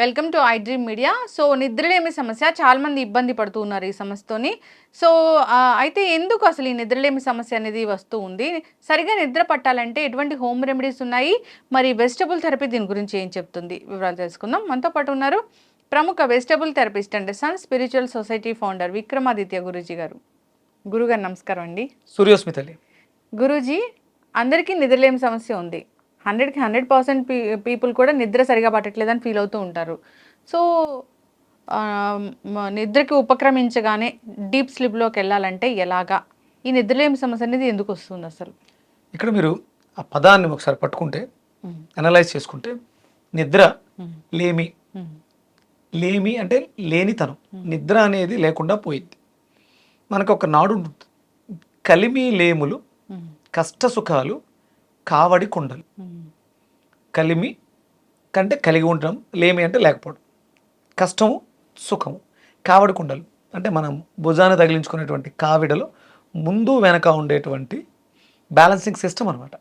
Welcome to I dream media. So నిద్రలేమి సమస్య. చాలా మంది ఇబ్బంది పడుతూ ఉన్నారు ఈ సమస్యతోని. సో అయితే ఎందుకు అసలు ఈ నిద్రలేమి సమస్య అనేది వస్తూ ఉంది? సరిగా నిద్ర పట్టాలంటే ఎటువంటి హోమ్ రెమెడీస్ ఉన్నాయి? మరి వెజిటబుల్ థెరపీ దీని గురించి ఏం చెప్తుంది? వివరాలు తెలుసుకుందాం. మనతో పాటు ఉన్నారు ప్రముఖ vegetable therapist and sun spiritual society founder Vikramaditya Guruji garu. గురుగారు నమస్కారం అండి. సూర్యోస్మితలి. గురూజీ అందరికీ నిద్రలేమి సమస్య ఉంది. హండ్రెడ్కి హండ్రెడ్ పర్సెంట్ పీ పీపుల్ కూడా నిద్ర సరిగా పట్టట్లేదని ఫీల్ అవుతూ ఉంటారు. సో నిద్రకి ఉపక్రమించగానే డీప్ స్లీప్లోకి వెళ్ళాలంటే ఎలాగా? ఈ నిద్రలేమి సమస్య అనేది ఎందుకు వస్తుంది అసలు? ఇక్కడ మీరు ఆ పదాన్ని ఒకసారి పట్టుకుంటే అనలైజ్ చేసుకుంటే నిద్ర లేమి. లేమి అంటే లేనితనం. నిద్ర అనేది లేకుండా పోయింది. మనకు ఒక నాడు కలిమి లేములు కష్ట సుఖాలు కావడి కుండలు. కలిమి కంటే కలిగి ఉండడం లేమి అంటే లేకపోవడం. కష్టము సుఖము. కావడి కుండలు. అంటే మనం భుజాన తగిలించుకునేటువంటి కావిడలో ముందు వెనక ఉండేటువంటి బ్యాలెన్సింగ్ సిస్టమ్ అనమాట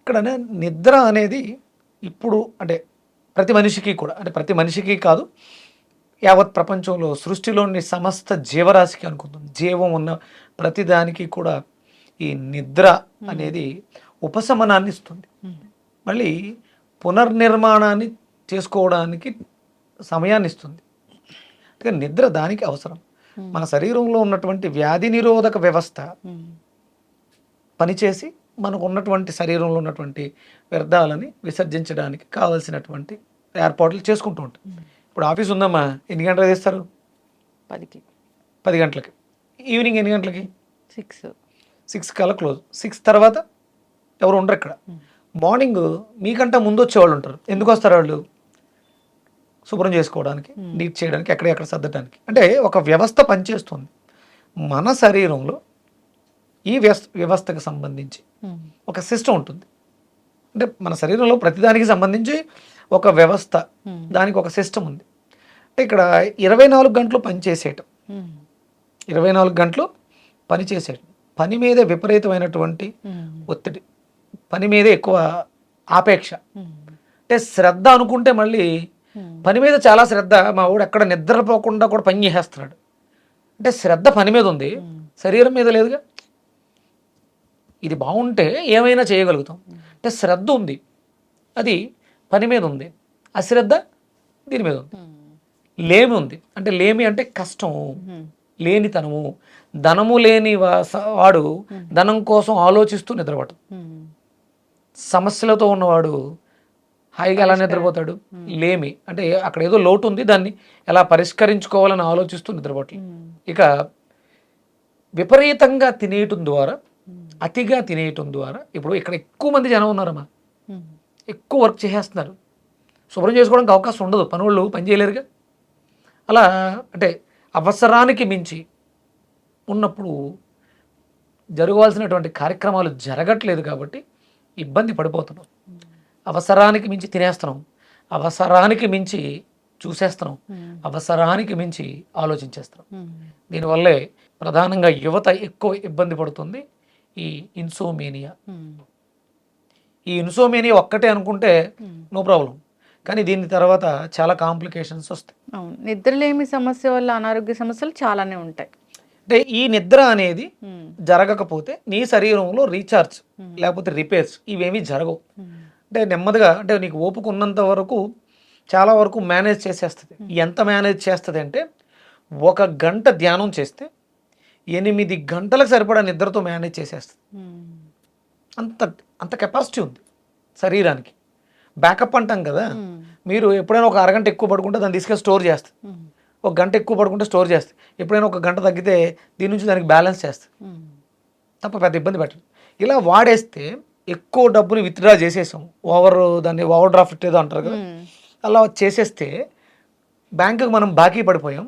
ఇక్కడ నిద్ర అనేది ఇప్పుడు అంటే ప్రతి మనిషికి కూడా అంటే ప్రతి మనిషికి కాదు యావత్ ప్రపంచంలో సృష్టిలోని సమస్త జీవరాశికి అనుకుందాం. జీవం ఉన్న ప్రతి దానికి కూడా ఈ నిద్ర అనేది ఉపశమనాన్ని ఇస్తుంది మళ్ళీ పునర్నిర్మాణాన్ని చేసుకోవడానికి సమయాన్ని ఇస్తుంది అంటే నిద్ర దానికి అవసరం. మన శరీరంలో ఉన్నటువంటి వ్యాధి నిరోధక వ్యవస్థ పనిచేసి మనకు ఉన్నటువంటి శరీరంలో ఉన్నటువంటి వ్యర్థాలని విసర్జించడానికి కావలసినటువంటి ఏర్పాట్లు చేసుకుంటూ ఉంటాం. ఇప్పుడు ఆఫీస్ ఉందమ్మా ఎన్ని గంటలకు తీస్తారు పదికి. పది గంటలకి. ఈవినింగ్ ఎన్ని గంటలకి? సిక్స్. సిక్స్ కల్లా క్లోజ్. సిక్స్ తర్వాత? ఎవరు ఉండరు ఇక్కడ. మార్నింగ్ మీకంటే ముందు వచ్చేవాళ్ళు ఉంటారు. ఎందుకు వస్తారు వాళ్ళు? శుభ్రం చేసుకోవడానికి నీట్ చేయడానికి ఎక్కడెక్కడ సర్దడానికి అంటే ఒక వ్యవస్థ పనిచేస్తుంది. మన శరీరంలో ఈ వ్యవస్థ వ్యవస్థకు సంబంధించి ఒక సిస్టమ్ ఉంటుంది. అంటే మన శరీరంలో ప్రతిదానికి సంబంధించి ఒక వ్యవస్థ దానికి ఒక సిస్టమ్ ఉంది. అంటే ఇక్కడ ఇరవై నాలుగు గంటలు పనిచేసేయటం. ఇరవై నాలుగు గంటలు పని చేసేయటం పని మీద విపరీతమైనటువంటి ఒత్తిడి. పని మీద ఎక్కువ ఆపేక్ష. అంటే శ్రద్ధ అనుకుంటే మళ్ళీ పని మీద చాలా శ్రద్ధ. మా వాడు ఎక్కడ నిద్రపోకుండా కూడా పని చేసేస్తున్నాడు. అంటే శ్రద్ధ పని మీద ఉంది. శరీరం మీద లేదుగా. ఇది బాగుంటే ఏమైనా చేయగలుగుతాం. అంటే శ్రద్ధ ఉంది. అది పని మీద ఉంది. అశ్రద్ధ దీని మీద ఉంది. లేమి ఉంది. అంటే లేమి అంటే కష్టము లేనితనము. ధనము లేని వాడు ధనం కోసం ఆలోచిస్తూ నిద్రపడతాడు. సమస్యలతో ఉన్నవాడు హాయిగా ఎలా నిద్రపోతాడు? లేమి. అంటే అక్కడ ఏదో లోటు ఉంది దాన్ని ఎలా పరిష్కరించుకోవాలని ఆలోచిస్తూ నిద్రపోవట్లేదు ఇక విపరీతంగా తినేయటం ద్వారా అతిగా తినేయటం ద్వారా ఇప్పుడు ఇక్కడ ఎక్కువ మంది జనం ఉన్నారమ్మా. ఎక్కువ వర్క్ చేసేస్తున్నారు. శుభ్రం చేసుకోవడానికి అవకాశం ఉండదు. పనులు పని చేయలేరుగా. అలా అంటే అవసరానికి మించి ఉన్నప్పుడు జరగవలసినటువంటి కార్యక్రమాలు జరగట్లేదు కాబట్టి ఇబ్బంది పడిపోతున్నాం. అవసరానికి మించి తినేస్తున్నాం. అవసరానికి మించి చూసేస్తున్నాం. అవసరానికి మించి ఆలోచించేస్తున్నాం. దీనివల్లే ప్రధానంగా యువత ఎక్కువ ఇబ్బంది పడుతుంది ఈ ఇన్సోమేనియా. ఈ ఇన్సోమేనియా ఒక్కటే అనుకుంటే నో ప్రాబ్లం. కానీ దీని తర్వాత చాలా కాంప్లికేషన్స్ వస్తాయి. నిద్రలేమి సమస్య వల్ల అనారోగ్య సమస్యలు చాలానే ఉంటాయి. అంటే ఈ నిద్ర అనేది జరగకపోతే నీ శరీరంలో రీఛార్జ్ లేకపోతే రిపేర్స్ ఇవేమీ జరగవు. అంటే నెమ్మదిగా అంటే నీకు ఓపిక ఉన్నంత వరకు చాలా వరకు మేనేజ్ చేసేస్తుంది. ఎంత మేనేజ్ చేస్తుంది అంటే ఒక గంట ధ్యానం చేస్తే ఎనిమిది గంటలకు సరిపడా నిద్రతో మేనేజ్ చేసేస్తుంది. అంత అంత కెపాసిటీ ఉంది శరీరానికి. బ్యాకప్ అంటాం కదా. మీరు ఎప్పుడైనా ఒక అరగంట ఎక్కువ పడుకుంటే దాన్ని తీసుకెళ్ళి స్టోర్ చేస్తుంది. ఒక గంట ఎక్కువ పడుకుంటే స్టోర్ చేస్తుంది ఎప్పుడైనా ఒక గంట తగ్గితే దీని నుంచి దానికి బ్యాలెన్స్ చేస్తుంది తప్ప పెద్ద ఇబ్బంది పెట్టదు ఇలా వాడేస్తే ఎక్కువ డబ్బుని విత్డ్రా చేసేసాం. ఓవర్ దాన్ని ఓవర్ డ్రాఫ్ట్ ఏదో అంటారు కదా. అలా చేసేస్తే బ్యాంకుకి మనం బాకీ పడిపోయాం.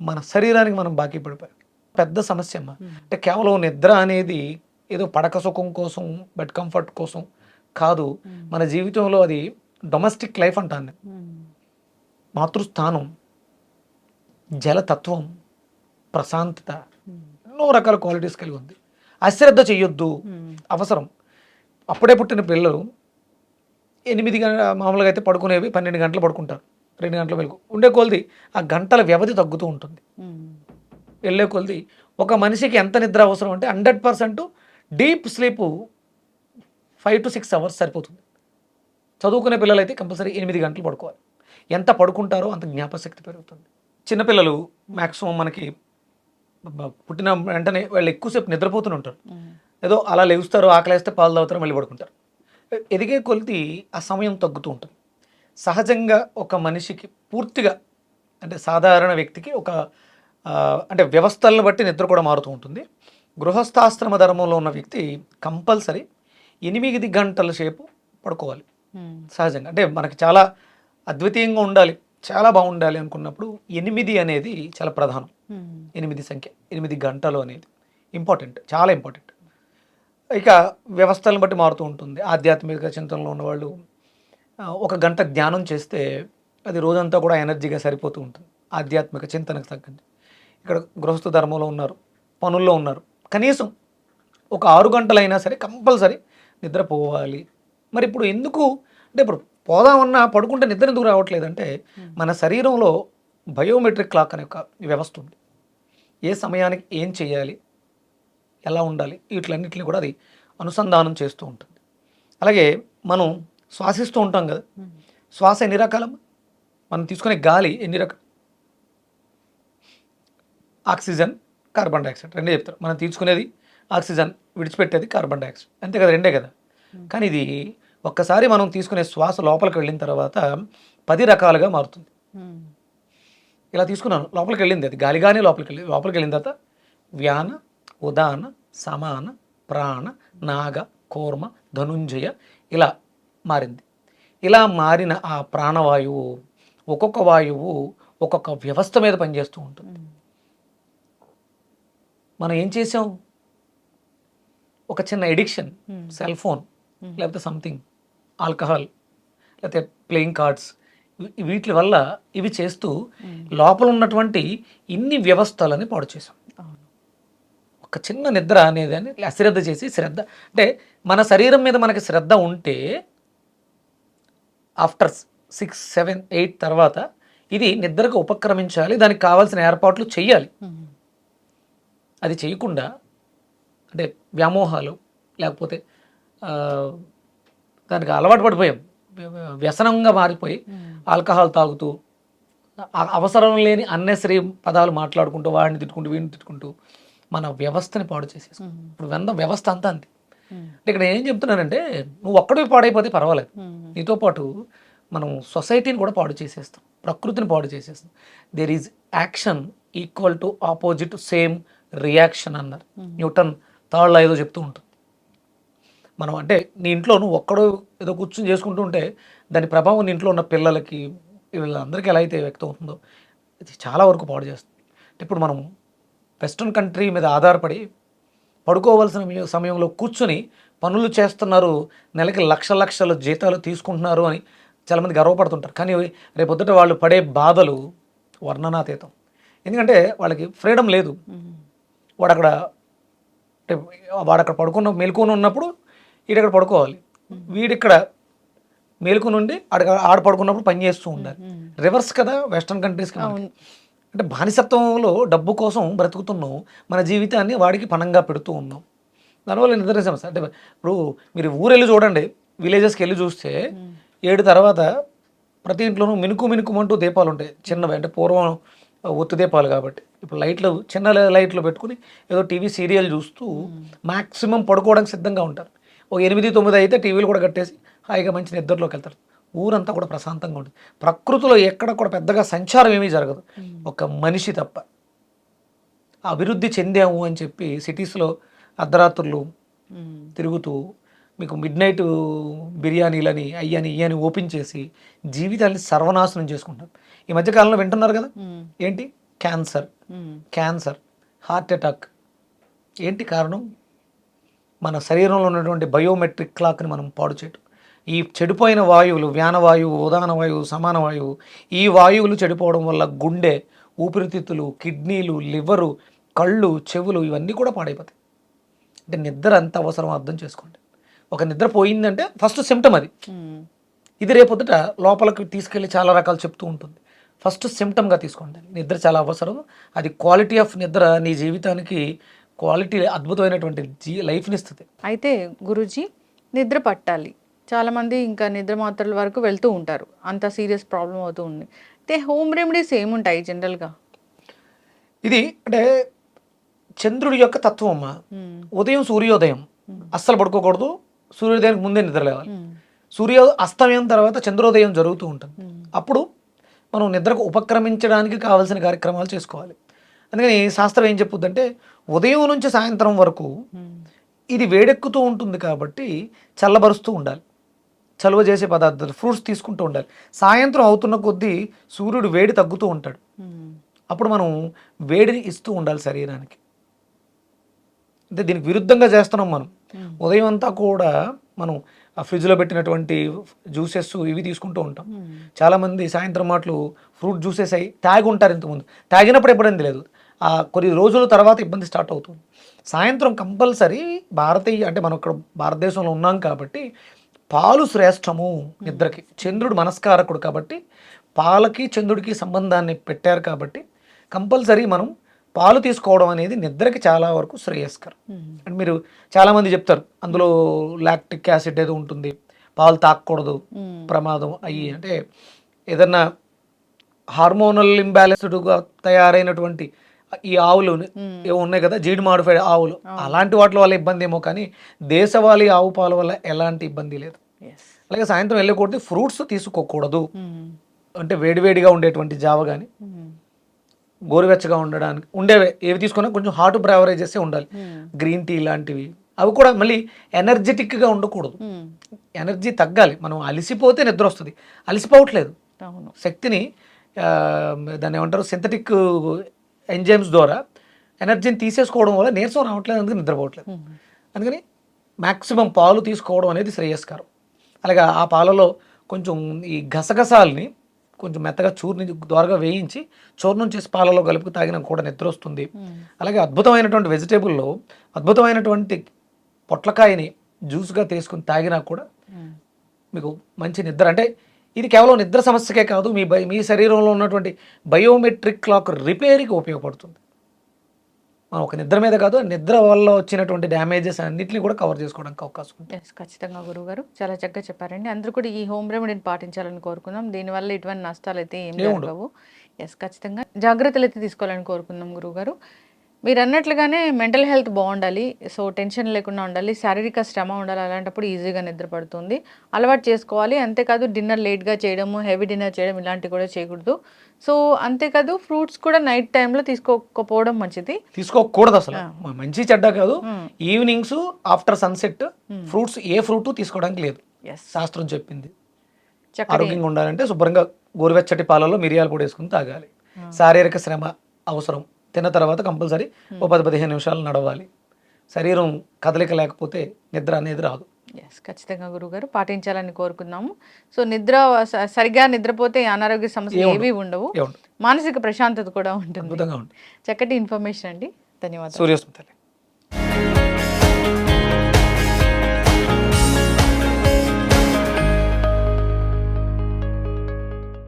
మన శరీరానికి మనం బాకీ పడిపోయాం. పెద్ద సమస్య అమ్మా. అంటే కేవలం నిద్ర అనేది ఏదో పడక సుఖం కోసం బెడ్ కంఫర్ట్ కోసం కాదు. మన జీవితంలో అది డొమెస్టిక్ లైఫ్ అంటాను మాతృస్థానం. జలతత్వం ప్రశాంతత ఎన్నో రకాల క్వాలిటీస్ కలిగి ఉంది. అశ్రద్ధ చెయ్యొద్దు. అవసరం. అప్పుడే పుట్టిన పిల్లలు ఎనిమిది గంట మామూలుగా అయితే పడుకునేవి పన్నెండు గంటలు పడుకుంటారు. రెండు గంటల మెలకు ఉండే కొలది ఆ గంటల వ్యవధి తగ్గుతూ ఉంటుంది. వెళ్ళే కొలది ఒక మనిషికి ఎంత నిద్ర అవసరం అంటే hundred percent deep sleep five to six hours సరిపోతుంది. చదువుకునే పిల్లలైతే కంపల్సరీ ఎనిమిది గంటలు పడుకోవాలి. ఎంత పడుకుంటారో అంత జ్ఞాపశక్తి పెరుగుతుంది. చిన్నపిల్లలు మ్యాక్సిమం మనకి పుట్టిన వెంటనే వాళ్ళు ఎక్కువసేపు నిద్రపోతూనే ఉంటారు. ఏదో అలా లేస్తారు ఆకలేస్తే పాలు తాగుతారు మళ్ళీ పడుకుంటారు. ఎదిగే కొలిది ఆ సమయం తగ్గుతూ ఉంటుంది. సహజంగా ఒక మనిషికి పూర్తిగా అంటే సాధారణ వ్యక్తికి ఒక అంటే వ్యవస్థలను బట్టి నిద్ర కూడా మారుతూ ఉంటుంది. గృహస్థాశ్రమ ధర్మంలో ఉన్న వ్యక్తి కంపల్సరీ ఎనిమిది గంటల సేపు పడుకోవాలి. సహజంగా. అంటే మనకి చాలా అద్వితీయంగా ఉండాలి. చాలా బాగుండాలి అనుకున్నప్పుడు ఎనిమిది అనేది చాలా ప్రధానం. ఎనిమిది సంఖ్య ఎనిమిది గంటలు అనేది ఇంపార్టెంట్ చాలా ఇంపార్టెంట్. ఇక వ్యవస్థలను బట్టి మారుతూ ఉంటుంది. ఆధ్యాత్మిక చింతనలో ఉన్నవాళ్ళు ఒక గంట ధ్యానం చేస్తే అది రోజంతా కూడా ఎనర్జీగా సరిపోతూ ఉంటుంది. ఆధ్యాత్మిక చింతనకు తగ్గండి. ఇక్కడ గృహస్థ ధర్మంలో ఉన్నారు పనుల్లో ఉన్నారు. కనీసం ఒక ఆరు గంటలైనా సరే కంపల్సరీ నిద్రపోవాలి. మరి ఇప్పుడు ఎందుకు అంటే ఇప్పుడు పోదామన్నా పడుకుంటే నిద్ర ఎందుకు రావట్లేదంటే మన శరీరంలో బయోమెట్రిక్ క్లాక్ అనే ఒక వ్యవస్థ ఉంది. ఏ సమయానికి ఏం చేయాలి ఎలా ఉండాలి వీటిలన్నింటినీ కూడా అది అనుసంధానం చేస్తూ ఉంటుంది. అలాగే మనం శ్వాసిస్తూ ఉంటాం కదా. శ్వాస ఎన్ని రకాలమ్మా మనం తీసుకునే గాలి ఎన్ని రకాలు? ఆక్సిజన్ కార్బన్ డైఆక్సైడ్ రెండే చెప్తారు. మనం తీసుకునేది ఆక్సిజన్ విడిచిపెట్టేది కార్బన్ డైఆక్సైడ్. అంతే కదా రెండే కదా. కానీ ఇది ఒక్కసారి మనం తీసుకునే శ్వాస లోపలికి వెళ్ళిన తర్వాత పది రకాలుగా మారుతుంది. ఇలా తీసుకున్నాను. లోపలికి వెళ్ళింది అది. గాలిగానే లోపలికి వెళ్ళింది లోపలికి వెళ్ళిన తర్వాత వ్యాన ఉదాన సమాన ప్రాణ నాగ కూర్మ ధనుంజయ ఇలా మారింది. ఇలా మారిన ఆ ప్రాణవాయువు ఒక్కొక్క వాయువు ఒక్కొక్క వ్యవస్థ మీద పనిచేస్తూ ఉంటుంది. మనం ఏం చేసాం? ఒక చిన్న ఎడిక్షన్ సెల్ ఫోన్ లేకపోతే సంథింగ్. ఆల్కహాల్ లేకపోతే ప్లేయింగ్ కార్డ్స్ వీటి వల్ల ఇవి చేస్తూ లోపల ఉన్నటువంటి ఇన్ని వ్యవస్థలని పాడు చేసాం ఒక చిన్న నిద్ర అనేది అని అశ్రద్ధ చేసి శ్రద్ధ అంటే మన శరీరం మీద మనకి శ్రద్ధ ఉంటే ఆఫ్టర్ సిక్స్ సెవెన్ ఎయిట్ తర్వాత ఇది నిద్రకు ఉపక్రమించాలి దానికి కావాల్సిన ఏర్పాట్లు చేయాలి అది చేయకుండా అంటే వ్యామోహాలు లేకపోతే దానికి అలవాటు పడిపోయాం. వ్య- వ్యసనంగా మారిపోయి ఆల్కహాల్ తాగుతూ అవసరం లేని అన్నెసరీ పదాలు మాట్లాడుకుంటూ వాడిని తిట్టుకుంటూ వీడిని తిట్టుకుంటూ మన వ్యవస్థని పాడు చేసేసాం. ఇప్పుడు వెంద వ్యవస్థ అంతా అంతే. అంటే ఇక్కడ ఏం చెప్తున్నానంటే నువ్వు ఒక్కడివి పాడైపోతే పర్వాలేదు. నీతో పాటు మనం సొసైటీని కూడా పాడు చేసేస్తాం. ప్రకృతిని పాడు చేసేస్తాం. There is action equal to opposite same reaction అన్నారు. న్యూటన్ థర్డ్ ఏదో చెప్తూ ఉంటుంది మనం అంటే నీ ఇంట్లో నువ్వు ఒక్కడో ఏదో కూర్చొని చేసుకుంటూ ఉంటే దాని ప్రభావం నీ ఇంట్లో ఉన్న పిల్లలకి వీళ్ళందరికీ ఎలా అయితే వ్యక్తం అవుతుందో ఇది చాలా వరకు పాడు చేస్తుంది. ఇప్పుడు మనం వెస్ట్రన్ కంట్రీ మీద ఆధారపడి పడుకోవాల్సిన సమయంలో కూర్చొని పనులు చేస్తున్నారు నెలకి లక్ష లక్షల జీతాలు తీసుకుంటున్నారు అని చాలామంది గర్వపడుతుంటారు. కానీ రేపొద్దుట వాళ్ళు పడే బాధలు వర్ణనాతీతం. ఎందుకంటే వాళ్ళకి ఫ్రీడమ్ లేదు. వాడు అక్కడ అంటే వాడు అక్కడ పడుకున్న మేల్కొని ఉన్నప్పుడు ఈడక్కడ పడుకోవాలి? వీడిక్కడ మేల్కొని ఉండి ఆడ ఆడ పడుకున్నప్పుడు పని చేస్తూ ఉండాలి. రివర్స్ కదా వెస్ట్రన్ కంట్రీస్కి. అంటే బానిసత్వంలో డబ్బు కోసం బ్రతుకుతున్నాం మన జీవితాన్ని వాడికి పణంగా పెడుతూ ఉన్నాం. దానివల్ల నిద్ర సమస్య అంటే ఇప్పుడు మీరు ఊరెళ్ళి చూడండి విలేజెస్కి వెళ్ళి చూస్తే ఏడు తర్వాత ప్రతి ఇంట్లోనూ మినుకు మినుకుమంటూ దీపాలు ఉంటాయి. చిన్నవి అంటే పూర్వం ఒత్తి దీపాలు కాబట్టి. ఇప్పుడు లైట్లు చిన్న లైట్లు పెట్టుకుని ఏదో టీవీ సీరియల్ చూస్తూ మాక్సిమం పడుకోవడానికి సిద్ధంగా ఉంటారు. ఒక ఎనిమిది తొమ్మిది అయితే టీవీలు కూడా కట్టేసి హాయిగా మంచి నిద్రలోకి వెళ్తారు. ఊరంతా కూడా ప్రశాంతంగా ఉంటుంది. ప్రకృతిలో ఎక్కడ కూడా పెద్దగా సంచారం ఏమీ జరగదు. ఒక మనిషి తప్ప. అభివృద్ధి చెందాము అని చెప్పి సిటీస్లో అర్ధరాత్రులు తిరుగుతూ మీకు మిడ్ నైట్ బిర్యానీలని అయ్యని ఇయ్యని ఓపెన్ చేసి జీవితాన్ని సర్వనాశనం చేసుకుంటారు. ఈ మధ్యకాలంలో వింటున్నారు కదా? ఏంటి? క్యాన్సర్. క్యాన్సర్. Heart attack. ఏంటి కారణం? మన శరీరంలో ఉన్నటువంటి బయోమెట్రిక్ క్లాక్ని మనం పాడు చేయటం. ఈ చెడిపోయిన వాయువులు వ్యానవాయువు ఉదాన వాయువు సమాన వాయువు ఈ వాయువులు చెడిపోవడం వల్ల గుండె ఊపిరితిత్తులు కిడ్నీలు లివరు కళ్ళు చెవులు ఇవన్నీ కూడా పాడైపోతాయి. అంటే నిద్ర ఎంత అవసరం అర్థం చేసుకోండి. ఒక నిద్ర పోయిందంటే ఫస్ట్ సిమ్టమ్ అది. ఇది రేపొద్దుట లోపలికి తీసుకెళ్ళి చాలా రకాలు చెప్తూ ఉంటుంది. ఫస్ట్ సిమ్టమ్గా తీసుకోండి నిద్ర చాలా అవసరం. అది క్వాలిటీ ఆఫ్ నిద్ర నీ జీవితానికి క్వాలిటీ అద్భుతమైనటువంటి జీ లైఫ్ని ఇస్తుంది. అయితే గురూజీ నిద్ర పట్టాలి. చాలామంది ఇంకా నిద్ర మాత్రల వరకు వెళ్తూ ఉంటారు. అంత సీరియస్ ప్రాబ్లం అవుతూ ఉంది. అయితే హోమ్ రెమెడీస్ ఏముంటాయి జనరల్గా? ఇది అంటే చంద్రుడి యొక్క తత్వం అమ్మా. ఉదయం సూర్యోదయం. అస్సలు పడుకోకూడదు. సూర్యోదయానికి ముందే నిద్ర లేవాలి. సూర్య అస్తమయం తర్వాత చంద్రోదయం జరుగుతూ ఉంటుంది. అప్పుడు మనం నిద్రకు ఉపక్రమించడానికి కావాల్సిన కార్యక్రమాలు చేసుకోవాలి. అందుకని శాస్త్రం ఏం చెప్పుద్దంటే ఉదయం నుంచి సాయంత్రం వరకు ఇది వేడెక్కుతూ ఉంటుంది కాబట్టి చల్లబరుస్తూ ఉండాలి. చలువ చేసే పదార్థాలు ఫ్రూట్స్ తీసుకుంటూ ఉండాలి. సాయంత్రం అవుతున్న కొద్దీ సూర్యుడు వేడి తగ్గుతూ ఉంటాడు. అప్పుడు మనం వేడిని ఇస్తూ ఉండాలి శరీరానికి. అంటే దీనికి విరుద్ధంగా చేస్తున్నాం మనం. ఉదయం అంతా కూడా మనం ఆ ఫ్రిడ్జ్లో పెట్టినటువంటి జ్యూసెస్ ఇవి తీసుకుంటూ ఉంటాం. చాలామంది సాయంత్రం మాటలు ఫ్రూట్ జ్యూసెస్ అయి తాగి ఉంటారు ఇంతకుముందు. తాగినప్పుడు ఎప్పుడైంది లేదు. కొన్ని రోజుల తర్వాత ఇబ్బంది స్టార్ట్ అవుతుంది. సాయంత్రం కంపల్సరీ భారతీయ అంటే మనం ఇక్కడ భారతదేశంలో ఉన్నాం కాబట్టి పాలు శ్రేష్టము నిద్రకి. చంద్రుడు మనస్కారకుడు కాబట్టి పాలకి చంద్రుడికి సంబంధాన్ని పెట్టారు కాబట్టి కంపల్సరీ మనం పాలు తీసుకోవడం అనేది నిద్రకి చాలా వరకు శ్రేయస్కరం. అంటే మీరు చాలామంది చెప్తారు అందులో లాక్టిక్ యాసిడ్ ఏదో ఉంటుంది పాలు తాకూడదు ప్రమాదం అయ్యి అంటే ఏదన్నా హార్మోనల్ ఇంబ్యాలెన్స్డ్గా తయారైనటువంటి ఈ ఆవులు ఉన్నాయి కదా జీడి మాడిఫైడ్ ఆవులు అలాంటి వాటి వల్ల ఇబ్బంది ఏమో కానీ దేశవాళీ ఆవు పాల వల్ల ఎలాంటి ఇబ్బంది లేదు. అలాగే సాయంత్రం వెళ్ళకూడదు ఫ్రూట్స్ తీసుకోకూడదు. అంటే వేడివేడిగా ఉండేటువంటి జావ కానీ గోరువెచ్చగా ఉండడానికి ఉండేవే. ఏవి తీసుకున్నా కొంచెం హాట్ బ్రావరేజెస్ ఉండాలి. గ్రీన్ టీ లాంటివి. అవి కూడా మళ్ళీ ఎనర్జెటిక్గా ఉండకూడదు. ఎనర్జీ తగ్గాలి. మనం అలసిపోతే నిద్ర వస్తుంది అలసిపోవట్లేదు శక్తిని దాన్ని ఏమంటారు సింథటిక్ ఎంజైమ్స్ ద్వారా ఎనర్జీని తీసేసుకోవడం వల్ల నీరసం రావట్లేదు అందుకు నిద్రపోవట్లేదు. అందుకని మ్యాక్సిమం పాలు తీసుకోవడం అనేది శ్రేయస్కరం. అలాగే ఆ పాలలో కొంచెం ఈ గసగసాలని కొంచెం మెత్తగా చూర్ని ద్వారగా వేయించి చూర్ణం చేసి పాలలో కలుపుకు తాగినా కూడా నిద్ర వస్తుంది అలాగే అద్భుతమైనటువంటి వెజిటేబుల్లో అద్భుతమైనటువంటి పొట్లకాయని జ్యూస్గా తీసుకుని తాగినా కూడా మీకు మంచి నిద్ర అంటే ఇది కేవలం నిద్ర సమస్యకే కాదు మీ బై మీ శరీరంలో ఉన్నటువంటి బయోమెట్రిక్ క్లాక్ రిపేర్కి ఉపయోగపడుతుంది. మనం ఒక నిద్ర మీద కాదు నిద్ర వల్ల వచ్చినటువంటి డ్యామేజెస్ అన్నిటిని కూడా కవర్ చేసుకోవడానికి అవకాశం ఉంది. ఖచ్చితంగా గురుగారు చాలా చక్కగా చెప్పారండి. అందరూ కూడా ఈ హోమ్ రెమెడీని పాటించాలని కోరుకుందాం. దీనివల్ల ఎటువంటి నష్టాలు అయితే ఏం. జరగవు. ఎస్ ఖచ్చితంగా జాగ్రత్తలు అయితే తీసుకోవాలని కోరుకుందాం గురుగారు మీరు అన్నట్లుగానే మెంటల్ హెల్త్ బాగుండాలి సో టెన్షన్ లేకుండా ఉండాలి శారీరక శ్రమ ఉండాలి అలాంటప్పుడు ఈజీగా నిద్ర పడుతుంది అలవాటు చేసుకోవాలి అంతేకాదు డిన్నర్ లేట్గా చేయడము హెవీ డిన్నర్ చేయడం ఇలాంటివి కూడా చేయకూడదు. సో అంతేకాదు ఫ్రూట్స్ కూడా నైట్ టైంలో తీసుకోకపోవడం మంచిది. తీసుకోకూడదు అసలు. మంచి చెడ్డ కాదు. ఈవినింగ్స్ ఆఫ్టర్ సన్సెట్ ఫ్రూట్స్ ఏ ఫ్రూట్ తీసుకోవడానికి లేదు. శాస్త్రం చెప్పింది. ఆరోగ్యంగా ఉండాలంటే శుభ్రంగా గోరువెచ్చటి పాలలో మిరియాలు కూడా వేసుకుని తాగాలి. శారీరక శ్రమ అవసరం. తిన్న తర్వాత కంపల్సరీ ఓ పది పదిహేను నిమిషాలు నడవాలి. శరీరం కదలిక లేకపోతే నిద్ర అనేది రాదు. ఎస్ ఖచ్చితంగా గురుగారు పాటించాలని కోరుకుందాము. సో నిద్ర స- సరిగ్గా నిద్రపోతే అనారోగ్య సమస్యలు ఏవి ఉండవు. మానసిక ప్రశాంతత కూడా ఉంటుంది. అద్భుతంగా ఉంటుంది. చక్కటి ఇన్ఫర్మేషన్ అండి. ధన్యవాదాలు. సూర్యోస్మితలే